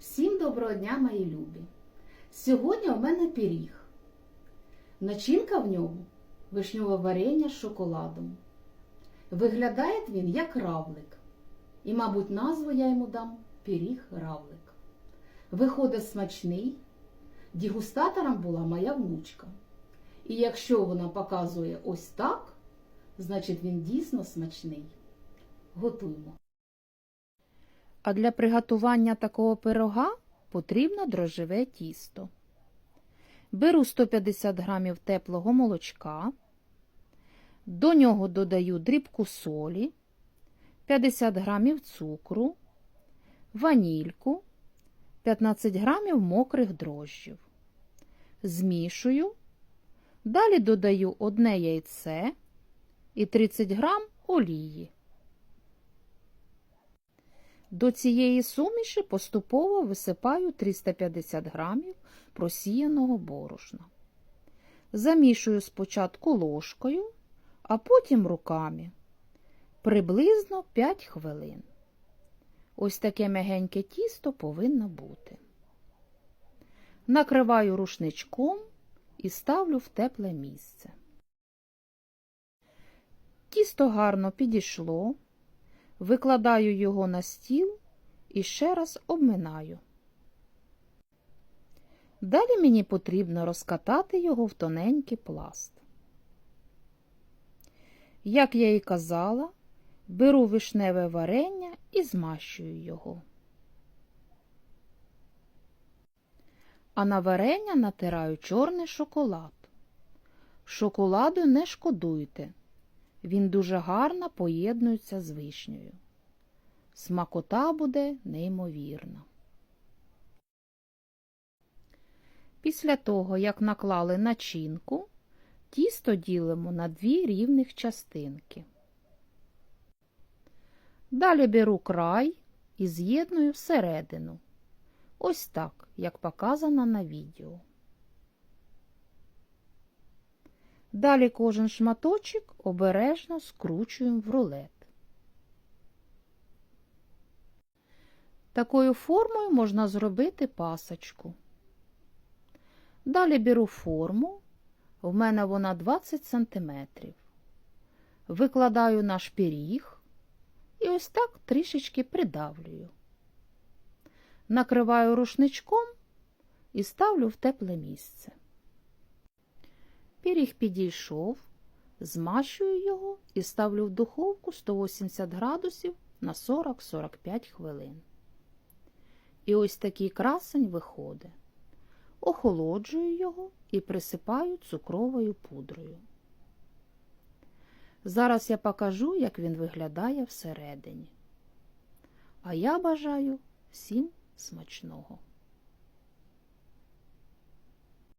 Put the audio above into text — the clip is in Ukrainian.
Всім доброго дня, мої любі! Сьогодні у мене пиріг. Начинка в ньому вишньове варення з шоколадом. Виглядає він як равлик. І, мабуть, назву я йому дам пиріг равлик. Виходить смачний. Дегустатором була моя внучка. І якщо вона показує ось так, значить він дійсно смачний. Готуємо. А для приготування такого пирога потрібно дрожжеве тісто. Беру 150 грамів теплого молочка, до нього додаю дрібку солі, 50 грамів цукру, ванільку, 15 грамів мокрих дрожжів. Змішую, далі додаю одне яйце і 30 грам олії. До цієї суміші поступово висипаю 350 грамів просіяного борошна. Замішую спочатку ложкою, а потім руками. Приблизно 5 хвилин. Ось таке м'ягеньке тісто повинно бути. Накриваю рушничком і ставлю в тепле місце. Тісто гарно підійшло. Викладаю його на стіл і ще раз обминаю. Далі мені потрібно розкатати його в тоненький пласт. Як я і казала, беру вишневе варення і змащую його. А на варення натираю чорний шоколад. Шоколаду не шкодуйте. Він дуже гарно поєднується з вишнею. Смакота буде неймовірна. Після того, як наклали начинку, тісто ділимо на дві рівних частинки. Далі беру край і з'єдную всередину. Ось так, як показано на відео. Далі кожен шматочок обережно скручуємо в рулет. Такою формою можна зробити пасочку. Далі беру форму, в мене вона 20 см. Викладаю наш пиріг і ось так трішечки придавлюю. Накриваю рушничком і ставлю в тепле місце. Пиріг підійшов, змащую його і ставлю в духовку 180 градусів на 40-45 хвилин. І ось такий красень виходить. Охолоджую його і присипаю цукровою пудрою. Зараз я покажу, як він виглядає всередині. А я бажаю всім смачного.